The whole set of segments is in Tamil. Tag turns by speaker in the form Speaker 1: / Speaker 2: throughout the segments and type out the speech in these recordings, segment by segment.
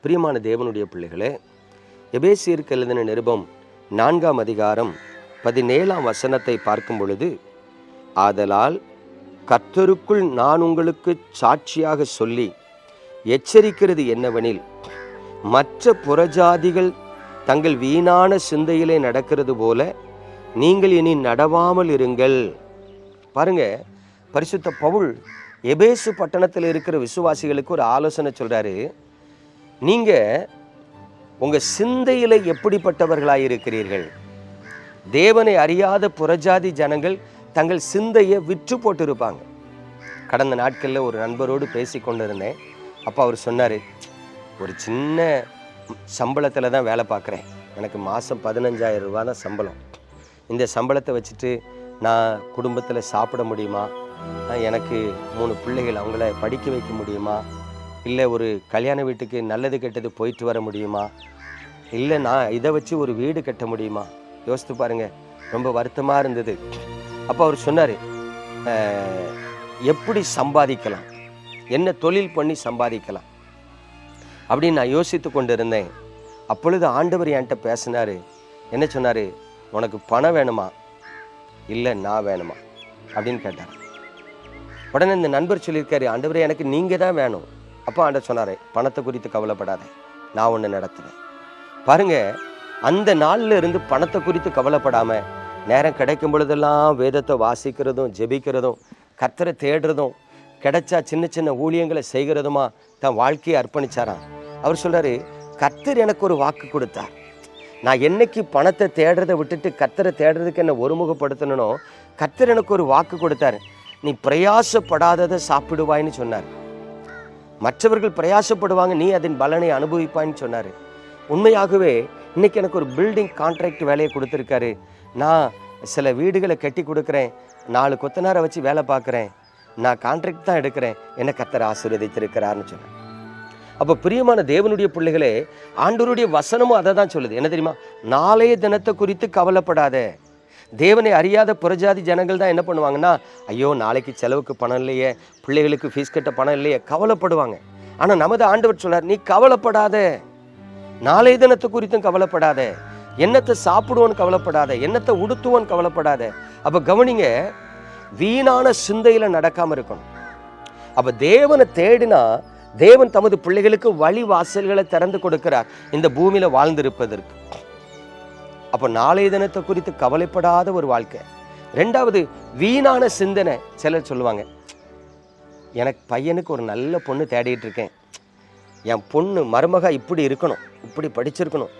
Speaker 1: பிரியமான தேவனுடைய பிள்ளைகளே எபேசியருக்கு எழுதின நிருபம் நான்காம் அதிகாரம் பதினேழாம் வசனத்தை பார்க்கும் பொழுது ஆதலால் கர்த்தருக்குள் நான் உங்களுக்கு சாட்சியாக சொல்லி எச்சரிக்கிறது என்னவெனில் மற்ற புறஜாதிகள் தங்கள் வீணான சிந்தையிலே நடக்கிறது போல நீங்கள் இனி நடவாமல் இருங்கள். பாருங்க பரிசுத்த பவுல் எபேசு பட்டணத்தில் இருக்கிற விசுவாசிகளுக்கு ஒரு ஆலோசனை சொல்கிறாரு நீங்கள் உங்கள் சிந்தையில் எப்படிப்பட்டவர்களாக இருக்கிறீர்கள் தேவனை அறியாத புறஜாதி ஜனங்கள் தங்கள் சிந்தையை விற்று போட்டிருப்பாங்க. கடந்த நாட்களில் ஒரு நண்பரோடு பேசி கொண்டிருந்தேன். அப்போ அவர் சொன்னார் ஒரு சின்ன சம்பளத்தில் தான் வேலை பார்க்குறேன். எனக்கு மாதம் பதினஞ்சாயிரம் ரூபா தான் சம்பளம். இந்த சம்பளத்தை வச்சுட்டு நான் குடும்பத்தில் சாப்பிட முடியுமா? எனக்கு மூணு பிள்ளைகள் அவங்கள படிக்க வைக்க முடியுமா? இல்லை ஒரு கல்யாண வீட்டுக்கு நல்லது கெட்டது போயிட்டு வர முடியுமா? இல்லை நான் இதை வச்சு ஒரு வீடு கட்ட முடியுமா? யோசித்து பாருங்க ரொம்ப வருத்தமாக இருந்தது. அப்போ அவர் சொன்னார் எப்படி சம்பாதிக்கலாம்? என்ன தொழில் பண்ணி சம்பாதிக்கலாம்? அப்படின்னு நான் யோசித்து கொண்டு இருந்தேன் அப்பொழுது ஆண்டவர் என்கிட்ட பேசினாரு என்ன சொன்னார்? உனக்கு பணம் வேணுமா? இல்லை நான் வேணுமா? அப்படின்னு கேட்டார். உடனே இந்த நண்பர் சொல்லியிருக்காரு ஆண்டவரே எனக்கு நீங்கள் தான் வேணும். அப்போ ஆண்ட சொன்னார் பணத்தை குறித்து கவலைப்படாத நான் ஒன்று நடத்துவேன். பாருங்க அந்த நாளில் இருந்து பணத்தை குறித்து கவலைப்படாமல் நேரம் கிடைக்கும் பொழுதெல்லாம் வேதத்தை வாசிக்கிறதும் ஜெபிக்கிறதும் கத்தரை தேடுறதும் கிடைச்சா சின்ன சின்ன ஊழியங்களை செய்கிறதுமா தன் வாழ்க்கையை அர்ப்பணிச்சாராம். அவர் சொல்கிறாரு கத்தர் எனக்கு ஒரு வாக்கு கொடுத்தார். நான் என்னைக்கு பணத்தை தேடுறதை விட்டுட்டு கத்தரை தேடுறதுக்கு என்ன ஒருமுகப்படுத்தணும் கத்தர் எனக்கு ஒரு வாக்கு கொடுத்தாரு. நீ பிரயாசப்படாததை சாப்பிடுவாய்ன்னு சொன்னார். மற்றவர்கள் பிரயாசப்படுவாங்க நீ அதன் பலனை அனுபவிப்பாய்ன்னு சொன்னார். உண்மையாகவே இன்னைக்கு எனக்கு ஒரு பில்டிங் கான்ட்ராக்ட் வேலையை கொடுத்துருக்காரு. நான் சில வீடுகளை கட்டி கொடுக்குறேன் நாலு கொத்தனாரை வச்சு வேலை பார்க்குறேன். நான் கான்ட்ராக்ட் தான் எடுக்கிறேன் என்னை கத்தர் ஆசீர்வதித்திருக்கிறார்னு சொன்னேன் அப்போ பிரியமான தேவனுடைய பிள்ளைகளே ஆண்டோருடைய வசனமும் அதை தான் சொல்லுது. என்ன தெரியுமா? நாளைய தினத்தை குறித்து கவலைப்படாத. தேவனை அறியாத புறஜாதி ஜனங்கள் தான் என்ன பண்ணுவாங்கன்னா ஐயோ நாளைக்கு செலவுக்கு பணம் இல்லையே பிள்ளைகளுக்கு ஃபீஸ் கட்ட பணம் இல்லையே கவலைப்படுவாங்க. ஆனால் நமது ஆண்டவர் சொன்னார் நீ கவலைப்படாத. நாளைய தினத்தை குறித்தும் கவலைப்படாத. என்னத்தை சாப்பிடுவோன்னு கவலைப்படாத. என்னத்தை உடுத்துவோன்னு கவலைப்படாத. அப்போ கவனிங்க வீணான சிந்தையில் நடக்காம இருக்கணும். அப்ப தேவனை தேடினா தேவன் தமது பிள்ளைகளுக்கு வழி வாசல்களை திறந்து கொடுக்கிறார். இந்த பூமியில வாழ்ந்திருப்பதற்கு. அப்போ நாளைய தினத்தை குறித்து கவலைப்படாத ஒரு வாழ்க்கை. ரெண்டாவது வீணான சிந்தனை. சிலர் சொல்லுவாங்க எனக்கு பையனுக்கு ஒரு நல்ல பொண்ணு தேடிட்டு இருக்கேன் என் பொண்ணு மருமகா இப்படி இருக்கணும் இப்படி படிச்சிருக்கணும்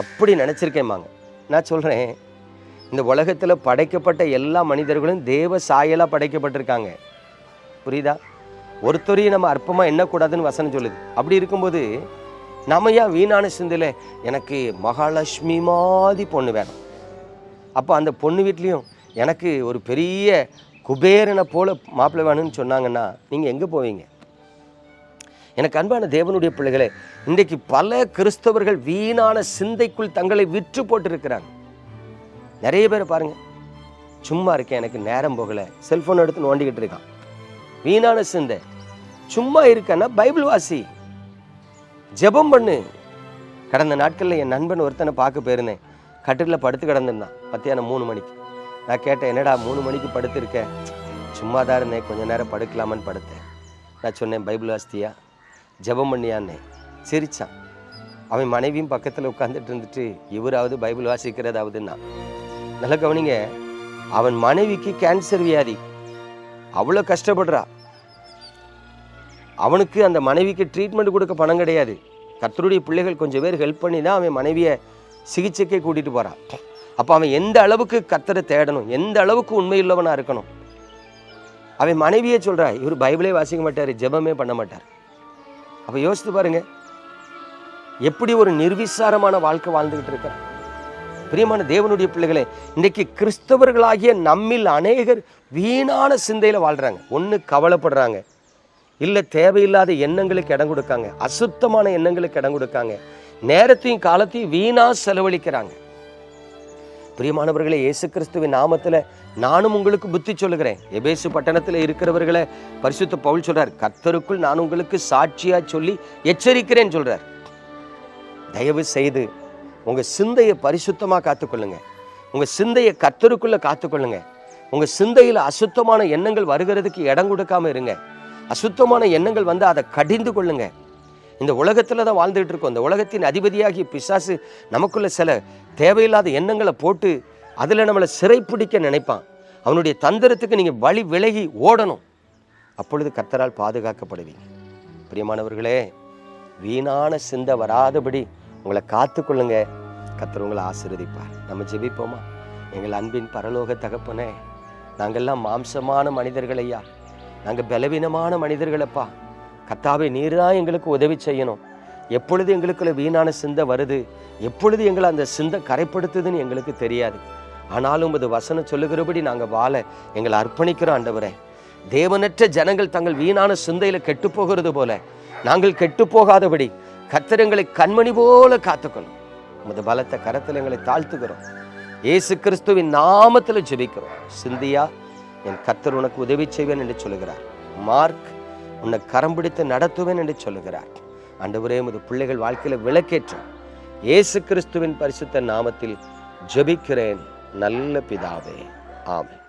Speaker 1: அப்படி நினச்சிருக்கேம்பாங்க நான் சொல்கிறேன் இந்த உலகத்தில் படைக்கப்பட்ட எல்லா மனிதர்களும் தேவ சாயலாக படைக்கப்பட்டிருக்காங்க. புரியுதா? ஒருத்தரையும் நம்ம அற்பமாக எண்ணக்கூடாதுன்னு வசனம் சொல்லுது. அப்படி இருக்கும்போது நம்ம ஏன் வீணான சிந்தையில் எனக்கு மகாலட்சுமி மாதிரி பொண்ணு வேணும்? அப்போ அந்த பொண்ணு வீட்லேயும் எனக்கு ஒரு பெரிய குபேரனை போல மாப்பிள்ளை வேணும்னு சொன்னாங்கன்னா நீங்கள் எங்கே போவீங்க? எனக்கு அன்பான தேவனுடைய பிள்ளைகளே இன்றைக்கு பல கிறிஸ்தவர்கள் வீணான சிந்தைக்குள் தங்களை விற்று போட்டிருக்கிறாங்க. நிறைய பேர் பாருங்கள் சும்மா இருக்கேன் எனக்கு நேரம் போகலை. செல்ஃபோன் எடுத்து நோண்டிக்கிட்டு இருக்கான். வீணான சிந்தை. சும்மா இருக்கேன்னா பைபிள் வாசி. ஜெபம் பண்ணு. கடந்த நாட்களில் என் நண்பன் ஒருத்தனை பார்க்க போயிருந்தேன். கட்டிலில் படுத்து கிடந்திருந்தான். மத்தியானம் மூணு மணிக்கு. நான் கேட்டேன் என்னடா மூணு மணிக்கு படுத்துருக்கேன் சும்மா தான் இருந்தேன். கொஞ்சம் நேரம் படுக்கலாமான்னு படுத்தேன். நான் சொன்னேன் பைபிள் வாஸ்தியா ஜெபம் பண்ணியான்னே சிரித்தான் அவன் மனைவியும் பக்கத்தில் உட்காந்துட்டு இருந்துட்டு இவராவது பைபிள் வாசிக்கிறதாவதுன்னா. நல்லா கவனிங்க அவன் மனைவிக்கு கேன்சர் வியாதி. அவ்வளோ கஷ்டப்படுறா. அவனுக்கு அந்த மனைவிக்கு ட்ரீட்மெண்ட் கொடுக்க பணம் கிடையாது. கர்த்தருடைய பிள்ளைகள் கொஞ்சம் பேர் ஹெல்ப் பண்ணி தான் அவன் மனைவியை சிகிச்சைக்கே கூட்டிகிட்டு போகிறான் அப்போ அவன் எந்த அளவுக்கு கர்த்தரை தேடணும் எந்த அளவுக்கு உண்மையுள்ளவனாக இருக்கணும்? அவன் மனைவியே சொல்கிறா இவர் பைபிளே வாசிக்க மாட்டார் ஜெபமே பண்ண மாட்டார். அப்போ யோசித்து பாருங்க. எப்படி ஒரு நிர்விசாரமான வாழ்க்கை வாழ்ந்துகிட்டு இருக்கிறார் பிரியமான தேவனுடைய பிள்ளைகளே இன்னைக்கு கிறிஸ்தவர்களாகிய நம்மில் அநேகர் வீணான சிந்தையில் வாழ்கிறாங்க ஒன்று கவலைப்படுறாங்க இல்லை தேவையில்லாத எண்ணங்களுக்கு இடம் கொடுக்காங்க. அசுத்தமான எண்ணங்களுக்கு இடம் கொடுக்காங்க. நேரத்தையும் காலத்தையும் வீணா செலவழிக்கிறாங்க. பிரியமானவர்களே இயேசு கிறிஸ்துவின் நாமத்துல நானும் உங்களுக்கு புத்தி சொல்லுகிறேன். எபேசு பட்டணத்துல இருக்கிறவர்களை பரிசுத்த பவுல் சொல்றார். கர்த்தருக்குள் நான் உங்களுக்கு சாட்சியா சொல்லி எச்சரிக்கிறேன் சொல்றார். தயவு செய்து உங்க சிந்தையை பரிசுத்தமாக காத்துக்கொள்ளுங்க. உங்க சிந்தையை கத்தருக்குள்ள காத்துக்கொள்ளுங்க. உங்க சிந்தையில் அசுத்தமான எண்ணங்கள் வருகிறதுக்கு இடம் கொடுக்காம இருங்க. அசுத்தமான எண்ணங்கள் வந்து அதை கடிந்து கொள்ளுங்க. இந்த உலகத்தில் தான் வாழ்ந்துகிட்டு இருக்கோம். இந்த உலகத்தின் அதிபதியாகிய பிசாசு நமக்குள்ள சில தேவையில்லாத எண்ணங்களை போட்டு அதில் நம்மளை சிறைப்பிடிக்க நினைப்பான். அவனுடைய தந்திரத்துக்கு நீங்கள் வழி விலகி ஓடணும். அப்பொழுது கத்தரால் பாதுகாக்கப்படுவீங்க. பிரியமானவர்களே வீணான சிந்தை வராதபடி உங்களை காத்துக்கொள்ளுங்க கத்தர் உங்களை ஆசீர்வதிப்பார். நம்ம ஜெபிப்போமா? எங்கள் அன்பின் பரலோக தகப்பனே நாங்கள்லாம் மாம்சமான மனிதர்கள் ஐயா. நாங்கள் பலவீனமான மனிதர்களப்பா. கத்தாவே நீர் தான் எங்களுக்கு உதவி செய்யணும். எப்பொழுது எங்களுக்குள்ள வீணான சிந்தை வருது எப்பொழுது எங்களை அந்த சிந்தை கரைப்படுத்துதுன்னு எங்களுக்கு தெரியாது. ஆனாலும் உமது வசனம் சொல்லுகிறபடி நாங்கள் வாழ எங்களை அர்ப்பணிக்கிறோம் ஆண்டவரே. தேவனற்ற ஜனங்கள் தங்கள் வீணான சிந்தையில் கெட்டு போகிறது போல நாங்கள் கெட்டு போகாதபடி கத்திரங்களை கண்மணி போல காத்துக்கணும் உமது பலத்த கரத்தில் எங்களை தாழ்த்துக்கிறோம் ஏசு கிறிஸ்துவின் நாமத்தில் ஜெபிக்கிறோம். சிந்தியா என் கத்தர் உனக்கு உதவி செய்வேன் என்று சொல்லுகிறார். மார்க் உன்னை கரம் பிடித்து நடத்துவேன் என்று சொல்லுகிறார். ஆண்டவரே உமது பிள்ளைகள் வாழ்க்கையில விளக்கேற்றும் இயேசு கிறிஸ்துவின் பரிசுத்த நாமத்தில் ஜெபிக்கிறேன். நல்ல பிதாவே. ஆமென்.